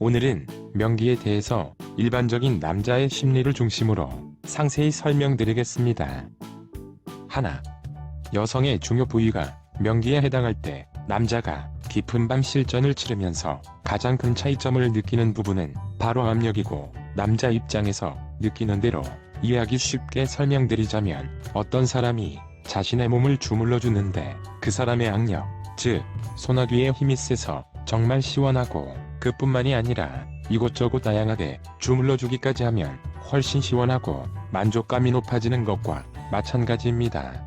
오늘은 명기에 대해서 일반적인 남자의 심리를 중심으로 상세히 설명드리겠습니다. 하나, 여성의 중요 부위가 명기에 해당할 때 남자가 깊은 밤 실전을 치르면서 가장 큰 차이점을 느끼는 부분은 바로 압력이고 남자 입장에서 느끼는 대로 이해하기 쉽게 설명드리자면 어떤 사람이 자신의 몸을 주물러 주는데 그 사람의 악력, 즉 소나귀의 힘이 세서 정말 시원하고 그뿐만이 아니라 이곳저곳 다양하게 주물러 주기까지 하면 훨씬 시원하고 만족감이 높아지는 것과 마찬가지입니다.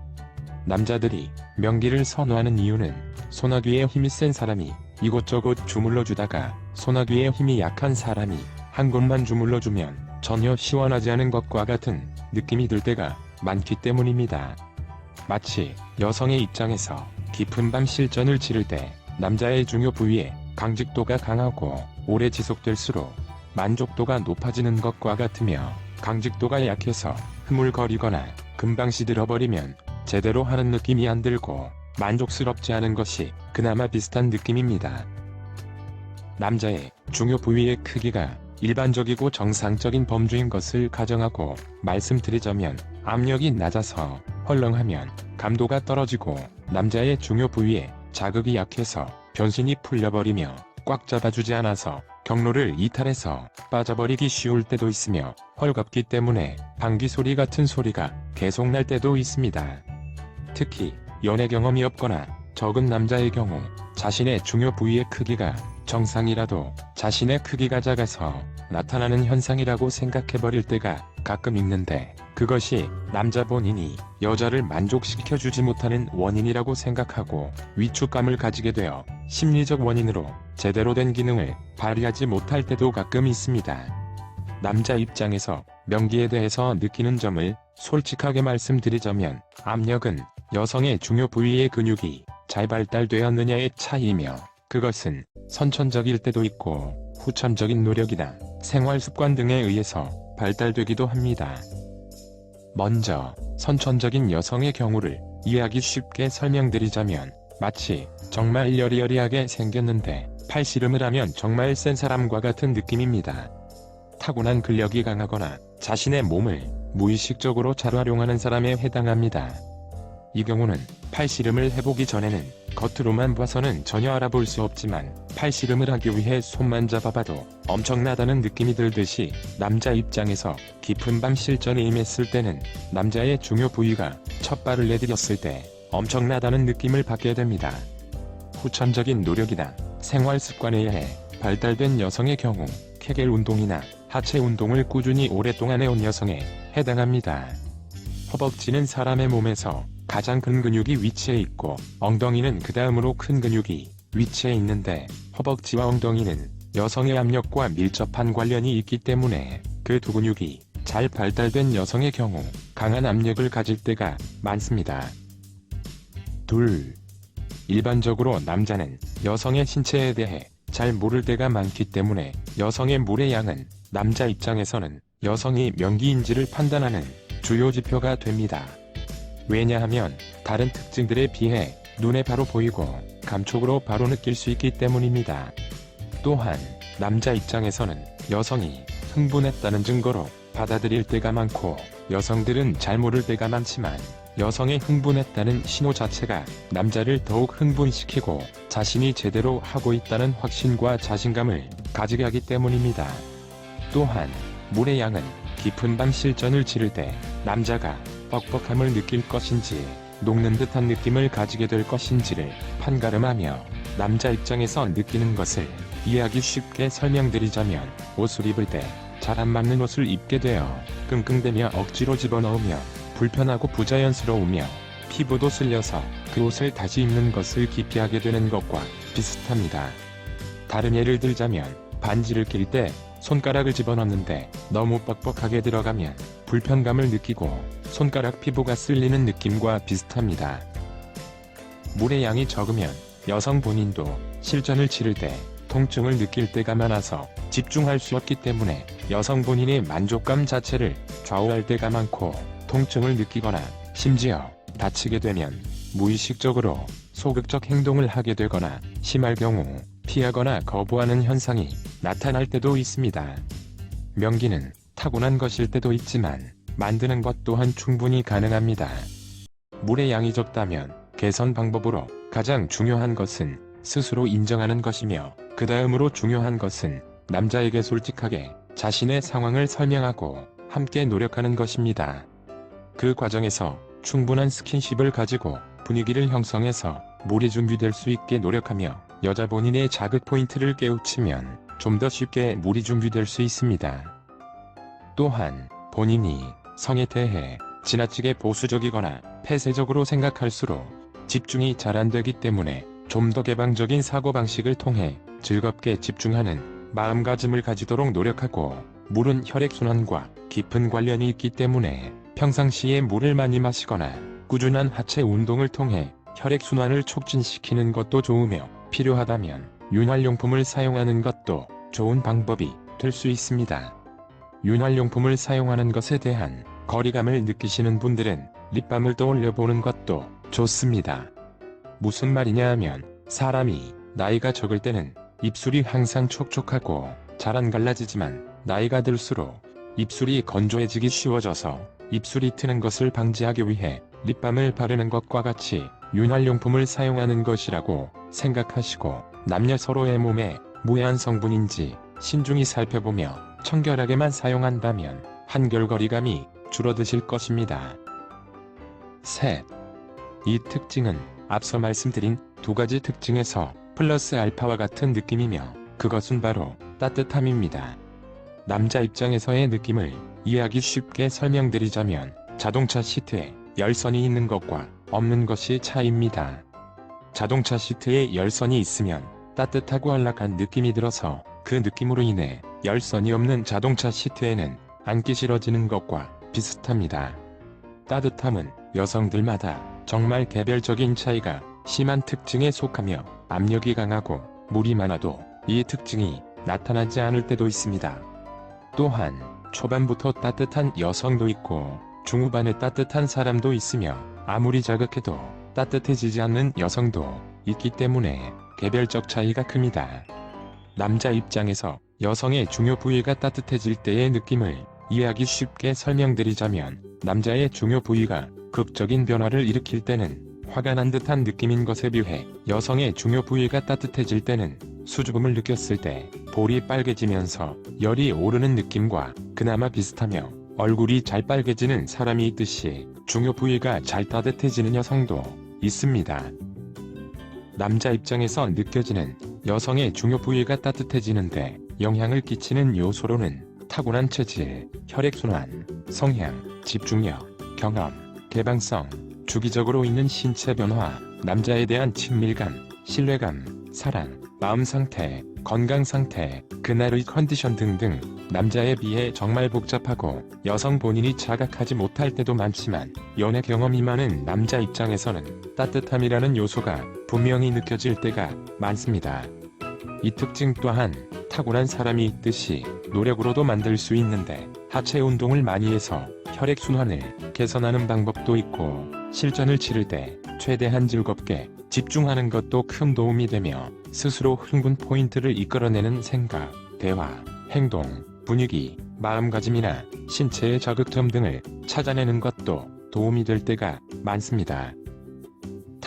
남자들이 명기를 선호하는 이유는 소나귀의 힘이 센 사람이 이곳저곳 주물러 주다가 소나귀의 힘이 약한 사람이 한 곳만 주물러 주면 전혀 시원하지 않은 것과 같은 느낌이 들 때가 많기 때문입니다. 마치 여성의 입장에서 깊은 밤 실전을 치를 때 남자의 중요 부위에 강직도가 강하고 오래 지속될수록 만족도가 높아지는 것과 같으며 강직도가 약해서 흐물거리거나 금방 시들어버리면 제대로 하는 느낌이 안 들고 만족스럽지 않은 것이 그나마 비슷한 느낌입니다. 남자의 중요 부위의 크기가 일반적이고 정상적인 범주인 것을 가정하고 말씀드리자면 압력이 낮아서 헐렁하면 감도가 떨어지고 남자의 중요 부위에 자극이 약해서 변신이 풀려버리며 꽉 잡아주지 않아서 경로를 이탈해서 빠져버리기 쉬울 때도 있으며 헐겁기 때문에 방귀 소리 같은 소리가 계속 날 때도 있습니다. 특히 연애 경험이 없거나 적은 남자의 경우 자신의 중요 부위의 크기가 정상이라도 자신의 크기가 작아서 나타나는 현상이라고 생각해버릴 때가 가끔 있는데 그것이 남자 본인이 여자를 만족시켜주지 못하는 원인이라고 생각하고 위축감을 가지게 되어 심리적 원인으로 제대로 된 기능을 발휘하지 못할 때도 가끔 있습니다. 남자 입장에서 명기에 대해서 느끼는 점을 솔직하게 말씀드리자면 압력은 여성의 중요 부위의 근육이 잘 발달되었느냐의 차이이며 그것은 선천적일 때도 있고 후천적인 노력이나 생활 습관 등에 의해서 발달되기도 합니다. 먼저 선천적인 여성의 경우를 이해하기 쉽게 설명드리자면 마치 정말 여리여리하게 생겼는데 팔씨름을 하면 정말 센 사람과 같은 느낌입니다. 타고난 근력이 강하거나 자신의 몸을 무의식적으로 잘 활용하는 사람에 해당합니다. 이 경우는 팔씨름을 해보기 전에는 겉으로만 봐서는 전혀 알아볼 수 없지만 팔씨름을 하기 위해 손만 잡아봐도 엄청나다는 느낌이 들듯이 남자 입장에서 깊은 밤 실전에 임했을 때는 남자의 중요 부위가 첫 발을 내디뎠을 때 엄청나다는 느낌을 받게 됩니다. 후천적인 노력이나 생활 습관에 의해 발달된 여성의 경우 케겔 운동이나 하체 운동을 꾸준히 오랫동안 해온 여성에 해당합니다. 허벅지는 사람의 몸에서 가장 큰 근육이 위치해 있고 엉덩이는 그 다음으로 큰 근육이 위치해 있는데 허벅지와 엉덩이는 여성의 압력과 밀접한 관련이 있기 때문에 그 두 근육이 잘 발달된 여성의 경우 강한 압력을 가질 때가 많습니다. 둘. 일반적으로 남자는 여성의 신체에 대해 잘 모를 때가 많기 때문에 여성의 물의 양은 남자 입장에서는 여성이 명기인지를 판단하는 주요 지표가 됩니다. 왜냐하면 다른 특징들에 비해 눈에 바로 보이고 감촉으로 바로 느낄 수 있기 때문입니다. 또한 남자 입장에서는 여성이 흥분했다는 증거로 받아들일 때가 많고 여성들은 잘 모를 때가 많지만 여성의 흥분했다는 신호 자체가 남자를 더욱 흥분시키고 자신이 제대로 하고 있다는 확신과 자신감을 가지게 하기 때문입니다. 또한 물의 양은 깊은 밤 실전을 치를 때 남자가 뻑뻑함을 느낄 것인지 녹는 듯한 느낌을 가지게 될 것인지를 판가름하며 남자 입장에서 느끼는 것을 이해하기 쉽게 설명드리자면 옷을 입을 때 잘 안 맞는 옷을 입게 되어 끙끙대며 억지로 집어넣으며 불편하고 부자연스러우며 피부도 쓸려서 그 옷을 다시 입는 것을 기피하게 되는 것과 비슷합니다. 다른 예를 들자면 반지를 낄 때 손가락을 집어넣는데 너무 뻑뻑하게 들어가면 불편감을 느끼고 손가락 피부가 쓸리는 느낌과 비슷합니다. 물의 양이 적으면 여성 본인도 실전을 치를 때 통증을 느낄 때가 많아서 집중할 수 없기 때문에 여성 본인의 만족감 자체를 좌우할 때가 많고 통증을 느끼거나 심지어 다치게 되면 무의식적으로 소극적 행동을 하게 되거나 심할 경우 피하거나 거부하는 현상이 나타날 때도 있습니다. 명기는 타고난 것일 때도 있지만 만드는 것 또한 충분히 가능합니다. 물의 양이 적다면 개선 방법으로 가장 중요한 것은 스스로 인정하는 것이며 그 다음으로 중요한 것은 남자에게 솔직하게 자신의 상황을 설명하고 함께 노력하는 것입니다. 그 과정에서 충분한 스킨십을 가지고 분위기를 형성해서 물이 준비될 수 있게 노력하며 여자 본인의 자극 포인트를 깨우치면 좀 더 쉽게 물이 준비될 수 있습니다. 또한 본인이 성에 대해 지나치게 보수적이거나 폐쇄적으로 생각할수록 집중이 잘 안 되기 때문에 좀 더 개방적인 사고방식을 통해 즐겁게 집중하는 마음가짐을 가지도록 노력하고 물은 혈액순환과 깊은 관련이 있기 때문에 평상시에 물을 많이 마시거나 꾸준한 하체 운동을 통해 혈액순환을 촉진시키는 것도 좋으며 필요하다면 윤활용품을 사용하는 것도 좋은 방법이 될 수 있습니다. 윤활용품을 사용하는 것에 대한 거리감을 느끼시는 분들은 립밤을 떠올려 보는 것도 좋습니다. 무슨 말이냐 하면 사람이 나이가 적을 때는 입술이 항상 촉촉하고 잘 안 갈라지지만 나이가 들수록 입술이 건조해지기 쉬워져서 입술이 트는 것을 방지하기 위해 립밤을 바르는 것과 같이 윤활용품을 사용하는 것이라고 생각하시고 남녀 서로의 몸에 무해한 성분인지 신중히 살펴보며 청결하게만 사용한다면 한결 거리감이 줄어드실 것입니다. 셋. 이 특징은 앞서 말씀드린 두 가지 특징에서 플러스 알파와 같은 느낌이며 그것은 바로 따뜻함입니다. 남자 입장에서의 느낌을 이해하기 쉽게 설명드리자면 자동차 시트에 열선이 있는 것과 없는 것이 차이입니다. 자동차 시트에 열선이 있으면 따뜻하고 안락한 느낌이 들어서 그 느낌으로 인해 열선이 없는 자동차 시트에는 앉기 싫어지는 것과 비슷합니다. 따뜻함은 여성들마다 정말 개별적인 차이가 심한 특징에 속하며 압력이 강하고 물이 많아도 이 특징이 나타나지 않을 때도 있습니다. 또한 초반부터 따뜻한 여성도 있고 중후반에 따뜻한 사람도 있으며 아무리 자극해도 따뜻해지지 않는 여성도 있기 때문에 개별적 차이가 큽니다. 남자 입장에서 여성의 중요 부위가 따뜻해질 때의 느낌을 이해하기 쉽게 설명드리자면 남자의 중요 부위가 극적인 변화를 일으킬 때는 화가 난 듯한 느낌인 것에 비해 여성의 중요 부위가 따뜻해질 때는 수줍음을 느꼈을 때 볼이 빨개지면서 열이 오르는 느낌과 그나마 비슷하며 얼굴이 잘 빨개지는 사람이 있듯이 중요 부위가 잘 따뜻해지는 여성도 있습니다. 남자 입장에서 느껴지는 여성의 중요 부위가 따뜻해지는데 영향을 끼치는 요소로는 타고난 체질, 혈액순환, 성향, 집중력, 경험, 개방성, 주기적으로 있는 신체 변화, 남자에 대한 친밀감, 신뢰감, 사랑, 마음 상태, 건강 상태, 그날의 컨디션 등등 남자에 비해 정말 복잡하고 여성 본인이 자각하지 못할 때도 많지만 연애 경험이 많은 남자 입장에서는 따뜻함이라는 요소가 분명히 느껴질 때가 많습니다. 이 특징 또한 타고난 사람이 있듯이 노력으로도 만들 수 있는데 하체 운동을 많이 해서 혈액순환을 개선하는 방법도 있고 실전을 치를 때 최대한 즐겁게 집중하는 것도 큰 도움이 되며 스스로 흥분 포인트를 이끌어내는 생각, 대화, 행동, 분위기, 마음가짐이나 신체의 자극점 등을 찾아내는 것도 도움이 될 때가 많습니다.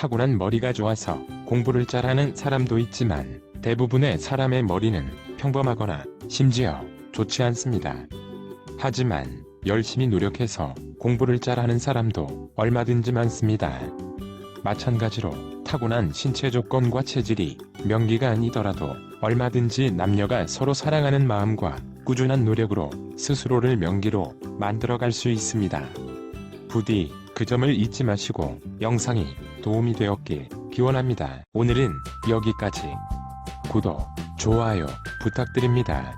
타고난 머리가 좋아서 공부를 잘하는 사람도 있지만 대부분의 사람의 머리는 평범하거나 심지어 좋지 않습니다. 하지만 열심히 노력해서 공부를 잘하는 사람도 얼마든지 많습니다. 마찬가지로 타고난 신체 조건과 체질이 명기가 아니더라도 얼마든지 남녀가 서로 사랑하는 마음과 꾸준한 노력으로 스스로를 명기로 만들어갈 수 있습니다. 부디 그 점을 잊지 마시고 영상이 도움이 되었길 기원합니다. 오늘은 여기까지. 구독, 좋아요 부탁드립니다.